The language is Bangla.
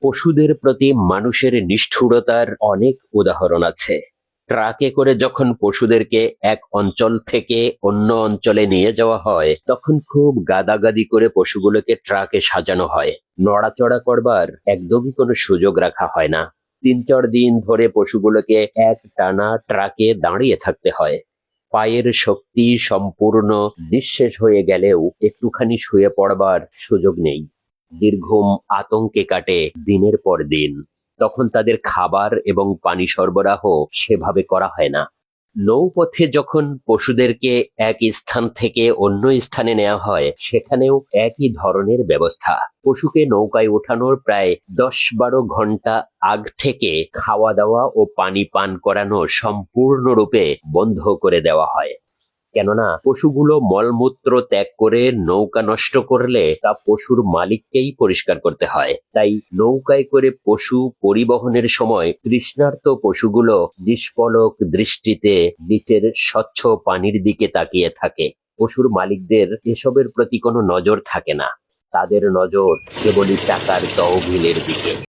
পশুদের প্রতি মানুষের নিষ্ঠুরতার অনেক উদাহরণ আছে। ট্রাকে করে যখন পশুদেরকে এক অঞ্চল থেকে অন্য অঞ্চলে নিয়ে যাওয়া হয়, তখন খুব গাদাগাদি করে পশুগুলোকে ট্রাকে সাজানো হয়। নড়াচড়া করবার একদমই কোনো সুযোগ রাখা হয় না। তিন চার দিন ধরে পশুগুলোকে এক টানা ট্রাকে দাঁড়িয়ে থাকতে হয়। পায়ের শক্তি সম্পূর্ণ নিঃশেষ হয়ে গেলেও একটুখানি শুয়ে পড়বার সুযোগ নেই। দীর্ঘম আতঙ্কে কাটে দিনের পর দিন। তখন তাদের খাবার এবং পানি সরবরাহ সেভাবে করা হয় না। নৌপথে যখন পশুদেরকে এক স্থান থেকে অন্য স্থানে নেওয়া হয়, সেখানেও একই ধরনের ব্যবস্থা। পশুকে নৌকায় ওঠানোর প্রায় দশ বারো ঘণ্টা আগ থেকে খাওয়া দাওয়া ও পানি পান করানো সম্পূর্ণরূপে বন্ধ করে দেওয়া হয়। কেননা পশুগুলো মলমূত্র ত্যাগ করে নৌকা নষ্ট করলে তা পশুর মালিককেই পরিষ্কার করতে হয়। তাই নৌকায় করে পশু পরিবহনের সময় তৃষ্ণার্ত পশুগুলো নিষ্পলক দৃষ্টিতে নিচের স্বচ্ছ পানির দিকে তাকিয়ে থাকে। পশুর মালিকদের এসবের প্রতি কোনো নজর থাকে না। তাদের নজর কেবলই টাকার তহবিলের দিকে।